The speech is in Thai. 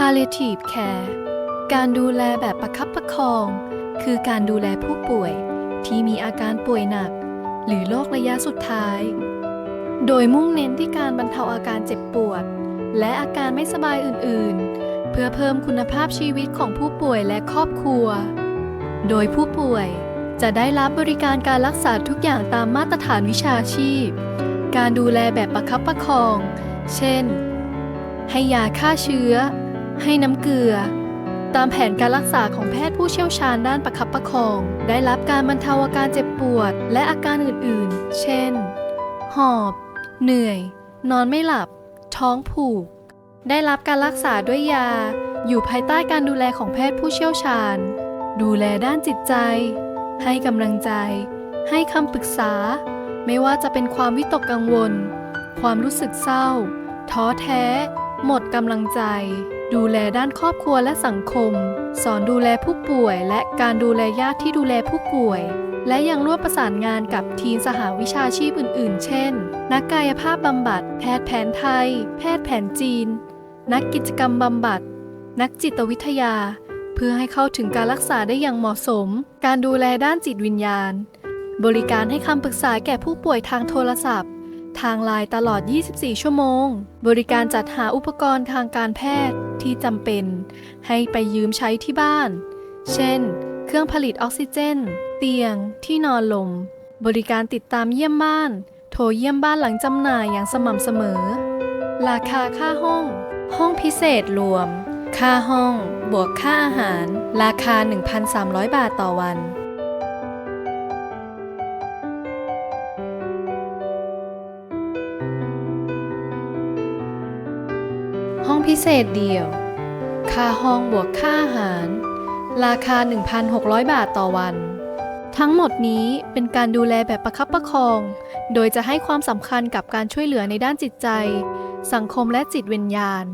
palliative care การดูแลแบบประคับประคอง คือการดูแลผู้ป่วยที่มีอาการป่วยหนัก หรือโรคระยะสุดท้าย โดยมุ่งเน้นที่การบรรเทาอาการเจ็บปวด และอาการไม่สบายอื่นๆ เพื่อเพิ่มคุณภาพชีวิตของผู้ป่วยและครอบครัว โดยผู้ป่วยจะได้รับบริการการรักษาทุกอย่างตามมาตรฐานวิชาชีพ การดูแลแบบประคับประคอง เช่น ให้ยาฆ่าเชื้อ ให้น้ำเกลือ ตามแผนการรักษาของแพทย์ผู้เชี่ยวชาญด้านประคับประคอง ได้รับการบรรเทาอาการเจ็บปวด และอาการอื่นๆ เช่น หอบ เหนื่อย นอนไม่หลับ ท้องผูก ได้รับการรักษาด้วยยา อยู่ภายใต้การดูแลของแพทย์ผู้เชี่ยวชาญ ดูแลด้านจิตใจ ให้กำลังใจ ให้คำปรึกษา ไม่ว่าจะเป็นความวิตกกังวล ความรู้สึกเศร้า ท้อแท้ หมดกำลังใจ ดูแลด้านครอบครัวและสังคม สอนดูแลผู้ป่วย และการดูแลญาติที่ดูแลผู้ป่วย และยังร่วมประสานงานกับทีมสหวิชาชีพอื่น ๆ เช่น นักกายภาพบำบัด แพทย์แผนไทย แพทย์แผนจีน นักกิจกรรมบำบัด นักจิตวิทยา เพื่อให้เข้าถึงการรักษาได้อย่างเหมาะสม การดูแลด้านจิตวิญญาณ บริการให้คำปรึกษาแก่ผู้ป่วยทางโทรศัพท์ ทางไลน์ตลอด 24 ชั่วโมง บริการจัดหาอุปกรณ์ทางการแพทย์ที่จำเป็น ให้ไปยืมใช้ที่บ้าน เช่น เครื่องผลิตออกซิเจน เตียง ที่นอนลม บริการติดตามเยี่ยมบ้าน โทรเยี่ยมบ้านหลังจำหน่ายอย่างสม่ำเสมอ ราคาค่าห้อง ห้องพิเศษรวม ค่าห้อง บวกค่าอาหาร ราคา 1,300 บาทต่อวัน ห้องพิเศษเดี่ยว ค่าห้องบวกค่าอาหาร ราคา 1,600 บาทต่อวัน ทั้งหมดนี้เป็นการดูแลแบบประคับประคอง โดยจะให้ความสำคัญกับการช่วยเหลือในด้านจิตใจ สังคมและจิตวิญญาณ